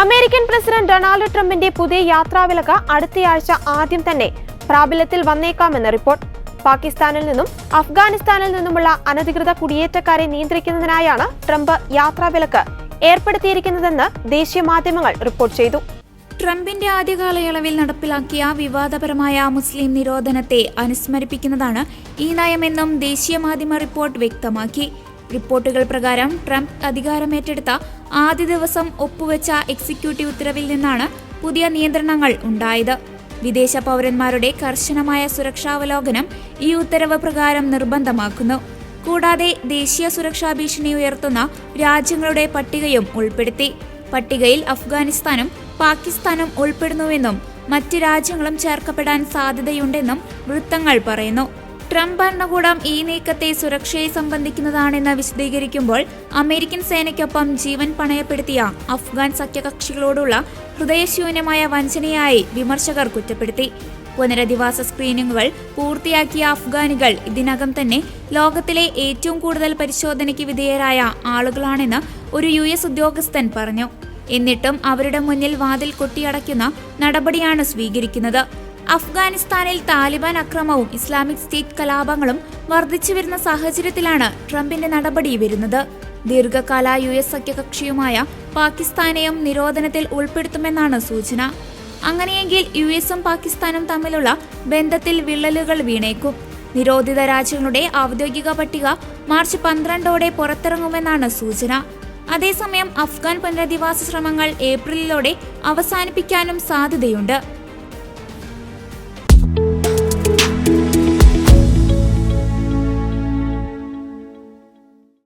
American president Donald ട്രംപിന്റെ പുതിയ യാത്രാവിലക്ക് അടുത്തയാഴ്ച ആദ്യം തന്നെ പ്രാബല്യത്തിൽ വന്നേക്കാമെന്ന് റിപ്പോർട്ട്. പാകിസ്ഥാനിൽ നിന്നും അഫ്ഗാനിസ്ഥാനിൽ നിന്നുമുള്ള അനധികൃത കുടിയേറ്റക്കാരെ നിയന്ത്രിക്കുന്നതിനായാണ് ട്രംപ് യാത്രാവിലക്ക് ഏർപ്പെടുത്തിയിരിക്കുന്നതെന്ന് ദേശീയ മാധ്യമങ്ങൾ റിപ്പോർട്ട് ചെയ്തു. ട്രംപിന്റെ ആദ്യ കാലയളവിൽ നടപ്പിലാക്കിയ വിവാദപരമായ മുസ്ലിം നിരോധനത്തെ അനുസ്മരിപ്പിക്കുന്നതാണ് ഈ നയമെന്നും ദേശീയ മാധ്യമ റിപ്പോർട്ട് വ്യക്തമാക്കി. റിപ്പോർട്ടുകൾ പ്രകാരം ട്രംപ് അധികാരമേറ്റെടുത്ത ആദ്യ ദിവസം ഒപ്പുവെച്ച എക്സിക്യൂട്ടീവ് ഉത്തരവിൽ നിന്നാണ് പുതിയ നിയന്ത്രണങ്ങൾ ഉണ്ടായത്. വിദേശ പൗരന്മാരുടെ കർശനമായ സുരക്ഷാവലോകനം ഈ ഉത്തരവ് പ്രകാരം നിർബന്ധമാക്കുന്നു. കൂടാതെ ദേശീയ സുരക്ഷാ ഭീഷണി ഉയർത്തുന്ന രാജ്യങ്ങളുടെ പട്ടികയും ഉൾപ്പെടുത്തി. പട്ടികയിൽ അഫ്ഗാനിസ്ഥാനും പാകിസ്ഥാനും ഉൾപ്പെടുന്നുവെന്നും മറ്റ് രാജ്യങ്ങളും ചേർക്കപ്പെടാൻ സാധ്യതയുണ്ടെന്നും വൃത്തങ്ങൾ പറയുന്നു. ട്രംപ് ഭരണകൂടം ഈ നീക്കത്തെ സുരക്ഷയെ സംബന്ധിക്കുന്നതാണെന്ന് വിശദീകരിക്കുമ്പോൾ അമേരിക്കൻ സേനയ്ക്കൊപ്പം ജീവൻ പണയപ്പെടുത്തിയ അഫ്ഗാൻ സഖ്യകക്ഷികളോടുള്ള ഹൃദയശൂന്യമായ വഞ്ചനയായി വിമർശകർ കുറ്റപ്പെടുത്തി. പുനരധിവാസ സ്ക്രീനിങ്ങുകൾ പൂർത്തിയാക്കിയ അഫ്ഗാനികൾ ഇതിനകം തന്നെ ലോകത്തിലെ ഏറ്റവും കൂടുതൽ പരിശോധനയ്ക്ക് വിധേയരായ ആളുകളാണെന്ന് ഒരു യു എസ് ഉദ്യോഗസ്ഥൻ പറഞ്ഞു. എന്നിട്ടും അവരുടെ മുന്നിൽ വാതിൽ കൊട്ടിയടയ്ക്കുന്ന നടപടിയാണ് സ്വീകരിക്കുന്നത്. അഫ്ഗാനിസ്ഥാനിൽ താലിബാൻ അക്രമവും ഇസ്ലാമിക് സ്റ്റേറ്റ് കലാപങ്ങളും വർദ്ധിച്ചു വരുന്ന സാഹചര്യത്തിലാണ് ട്രംപിന്റെ നടപടി വരുന്നത്. ദീർഘകാല യു എസ് സഖ്യകക്ഷിയുമായ പാകിസ്ഥാനെയും നിരോധനത്തിൽ ഉൾപ്പെടുത്തുമെന്നാണ് സൂചന. അങ്ങനെയെങ്കിൽ യു എസും പാകിസ്ഥാനും തമ്മിലുള്ള ബന്ധത്തിൽ വിള്ളലുകൾ വീണേക്കും. നിരോധിത രാജ്യങ്ങളുടെ ഔദ്യോഗിക പട്ടിക മാർച്ച് പന്ത്രണ്ടോടെ പുറത്തിറങ്ങുമെന്നാണ് സൂചന. അതേസമയം അഫ്ഗാൻ പുനരധിവാസ ശ്രമങ്ങൾ ഏപ്രിലിലോടെ അവസാനിപ്പിക്കാനും സാധ്യതയുണ്ട്.